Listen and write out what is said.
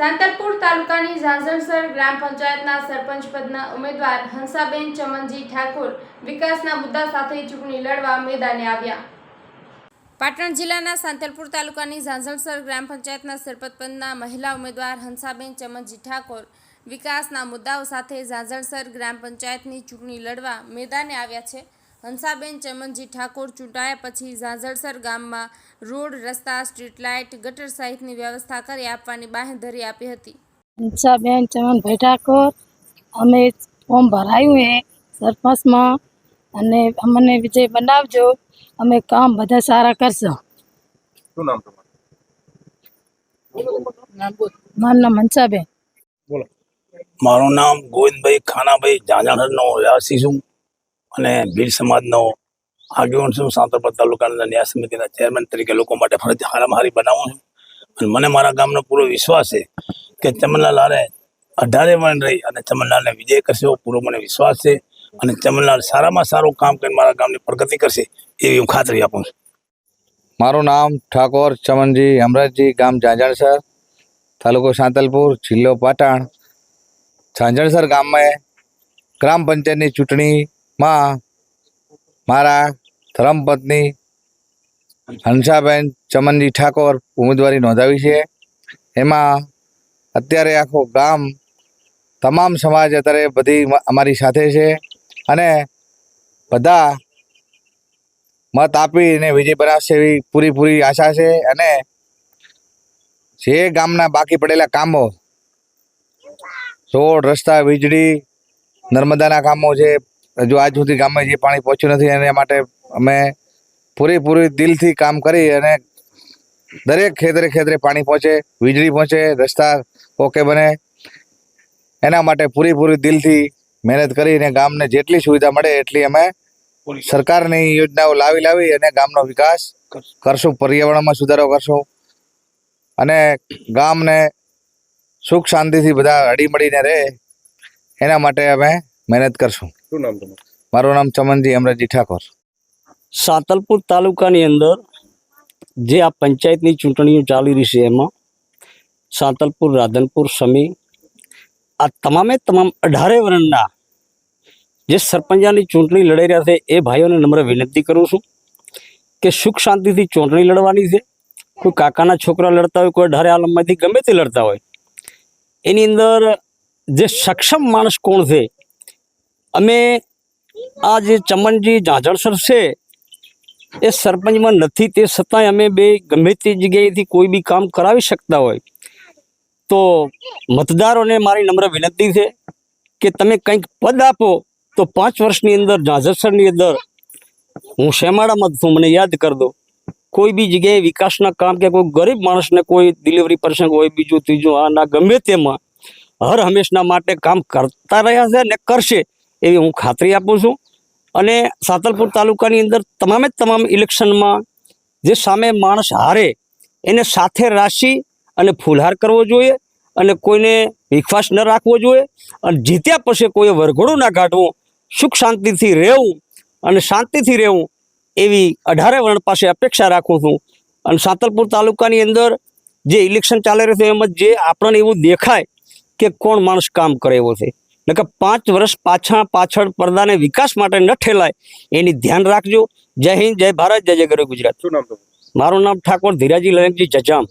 સાંતલપુર તાલુકાની ઝાઝરસર ગ્રામ પંચાયતના સરપંચ પદના ઉમેદવાર હંસાબેન ચમનજી ઠાકોર વિકાસના મુદ્દા સાથે ચૂંટણી લડવા મેદાને આવ્યા. પાટણ જિલ્લાના સાંતલપુર તાલુકાની ઝાંઝરસર ગ્રામ પંચાયતના સરપંચ મહિલા ઉમેદવાર હંસાબેન ચમનજી ઠાકોર વિકાસના મુદ્દાઓ સાથે ઝાંઝરસર ગ્રામ પંચાયતની ચૂંટણી લડવા મેદાને આવ્યા છે. હંસાબેન ચમનજી ઠાકોર ચૂંટાયા પછી ઝાઝડસર ગામમાં રોડ રસ્તા સ્ટ્રીટ લાઇટ ગટર સહિતની વ્યવસ્થા કરી આપવાની બાંહેધરી આપી હતી. હંસાબેન ચમનભાઈ ઠાકોર અમે ફોર્મ ભરાયું હે સરપંચમાં અને અમને વિજય બનાવજો અમે કામ બધા સારા કરશું. શું નામ તમારું? મારું નામ હંસાબેન. બોલો. મારું નામ ગોવિંદભાઈ ખાનાભાઈ ઝાંઝાણનો વ્યાસી છું. અને ભીલ સમાજનો આગેવાન છું સાંતરપર તાલુકાના ન્યાય સમિતિના ચેરમેન તરીકે લોકો માટે ફરજ હારામહારી બનાવું છું. અને મને મારા ગામનો પૂરો વિશ્વાસ છે કે ચમનલાલ હારે અઢારે વણ રહી અને ચમનલાલને વિજય કરશે એવો પૂરો મને વિશ્વાસ છે. અને ચમનલાલ સારામાં સારું કામ કરીને મારા ગામની પ્રગતિ કરશે એવી હું ખાતરી આપું છું. મારું નામ ઠાકોર ચમનજી હમરાજજી ગામ ઝાંઝણસર, તાલુકો સાંતલપુર, જિલ્લો પાટણ. ઝાંઝણસર ગામમાં ગ્રામ પંચાયતની ચૂંટણીમાં મારા ધર્મપત્ની, હંસાબેન, ચમનજી ઠાકોર ઉમેદવારી નોંધાવી છે. એમાં અત્યારે આખું ગામ, તમામ સમાજ અત્યારે બધી અમારી સાથે છે અને બધા મત આપીને વિજય બનાવશે એવી પૂરીપૂરી આશા છે અને જે ગામના બાકી પડેલા કામો, રોડ, રસ્તા, વીજળી, નર્મદાના કામો છે હજુ આજ સુધી ગામમાં જે પાણી પહોંચ્યું નથી એના માટે અમે પૂરેપૂરી દિલથી કામ કરી અને દરેક ખેતરે ખેતરે પાણી પહોંચે, વીજળી પહોંચે, રસ્તા ઓકે બને. એના માટે પૂરેપૂરી દિલથી મહેનત કરીને ગામને જેટલી સુવિધા મળે એટલી અમે સરકારની યોજનાઓ લાવી લાવી અને ગામનો વિકાસ કરશું, પર્યાવરણમાં સુધારો કરશું. અને ગામને સુખ શાંતિથી બધા હળીમળીને રહે. એના માટે અમે મહેનત કરશું શું નામ તમારું? મારું નામ ચમનજી અમરજી ઠાકોર. સાતલપુર તાલુકાની અંદર જે આ પંચાયતની ચૂંટણીઓ ચાલી રહી છે એમાં સાતલપુર રાધનપુર સમી આ તમામે તમામ અઢારે વર્ણના જે સરપંચાની ચૂંટણી લડાઈ રહ્યા છે એ ભાઈઓને નમ્ર વિનંતી કરું છું કે સુખ શાંતિથી ચૂંટણી લડવાની છે. કોઈ કાકાના છોકરા લડતા હોય કોઈ અઢારે આલમમાંથી ગમે તે લડતા હોય. એની અંદર જે સક્ષમ માણસ કોણ છે અમે આ જે ચમનજી ઝાંઝળસર છે, એ સરપંચમાં નથી, તે છતાંય અમે બે ગમે તે જગ્યાએથી કોઈ બી કામ કરાવી શકતા હોય. તો મતદારોને મારી નમ્ર વિનંતી છે કે તમે કંઈક પદ આપો, તો પાંચ વર્ષની અંદર ઝાંઝરસરની અંદર, હું શેમાળામાં છું, મને યાદ કર દો. કોઈ બી જગ્યાએ વિકાસના કામ કે કોઈ ગરીબ માણસને કોઈ ડિલિવરી પ્રસંગ હોય, બીજું ત્રીજું આ ના ગમે તેમાં, હર હંમેશના માટે કામ કરતા રહ્યા છે અને કરશે. એવી હું ખાતરી આપું છું. અને સાતલપુર તાલુકાની અંદર તમામે તમામ ઇલેક્શનમાં જે સામે માણસ હારે એને સાથે રાશી અને ફૂલહાર કરવો જોઈએ અને કોઈને વિશ્વાસ ન રાખવો જોઈએ અને જીત્યા પછી કોઈએ વરઘોડું ના કાઢવું, સુખ શાંતિથી રહેવું અને શાંતિથી રહેવું એવી અઢારે વર્ણ પાસે અપેક્ષા રાખું છું. અને સાતલપુર તાલુકાની અંદર જે ઇલેક્શન ચાલી રહ્યું છે એમાં જે આપણને એવું દેખાય કે કોણ માણસ કામ કરે એવો છે. એટલે કે પાંચ વર્ષ પાછા પાછળ પડદાને વિકાસ માટે ન ઠેલાય એની ધ્યાન રાખજો. જય હિન્દ જય ભારત જય જય ગરુ ગુજરાત. શું નામ મારું નામ ઠાકોર ધીરાજી લયંકજી જજામ.